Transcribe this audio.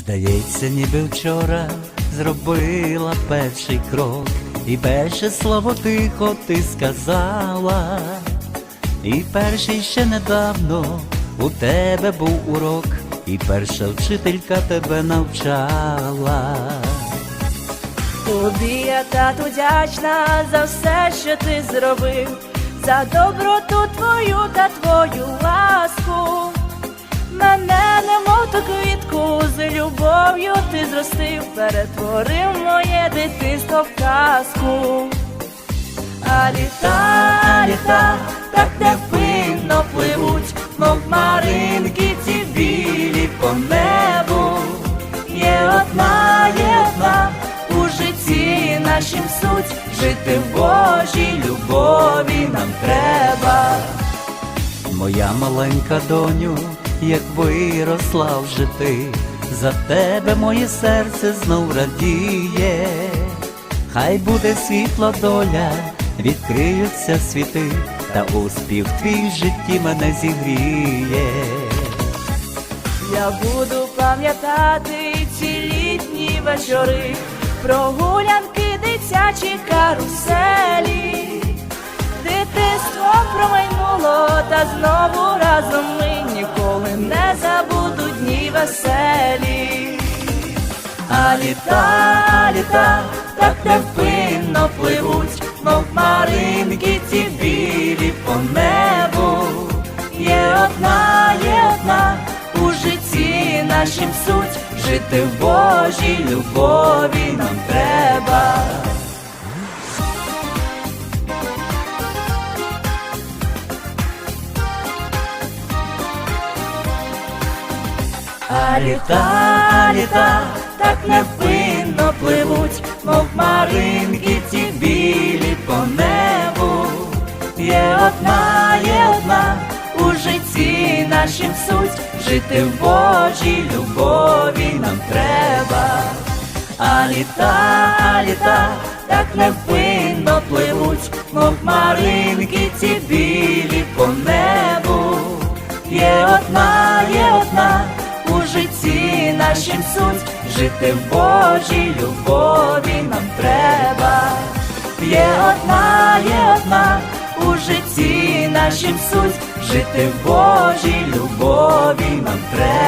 Здається, ніби вчора зробила перший крок, і перше слово тихо ти сказала, і перший ще недавно у тебе був урок, і перша вчителька тебе навчала. Тобі я тату вдячна за все, що ти зробив, за доброту твою та твою ласку. Мене квітку з любов'ю ти зростив, перетворив моє дитинство в казку. А літа, літа так невпинно пливуть, мов хмаринки ці білі по небу. Є одна, є одна у житті нашім суть, жити в Божій любові нам треба. Моя маленька доню, як виросла вже ти, за тебе моє серце знов радіє, хай буде світла доля, відкриються світи, та успіх твій в житті мене зігріє. Я буду пам'ятати ці літні вечори, прогулянки дитячі каруселі, дитинство промайнуло, та знову веселі. А літа, літа так невпинно пливуть, мов хмаринки ці білі по небу. Є одна, є одна у житті нашим суть, жити в Божій любові нам треба. А літа, літа так невпинно пливуть, мов хмаринки ці білі по небу. Є одна, є одна у житті нашим суть, жити в Божій любові нам треба. А літа, літа так невпинно пливуть, мов хмаринки ці білі по небу. Є одна, є одна житті нашим суть, жити в Божій любові нам треба. Є одна, є одна у житті нашим суть, жити в Божій любові нам треба.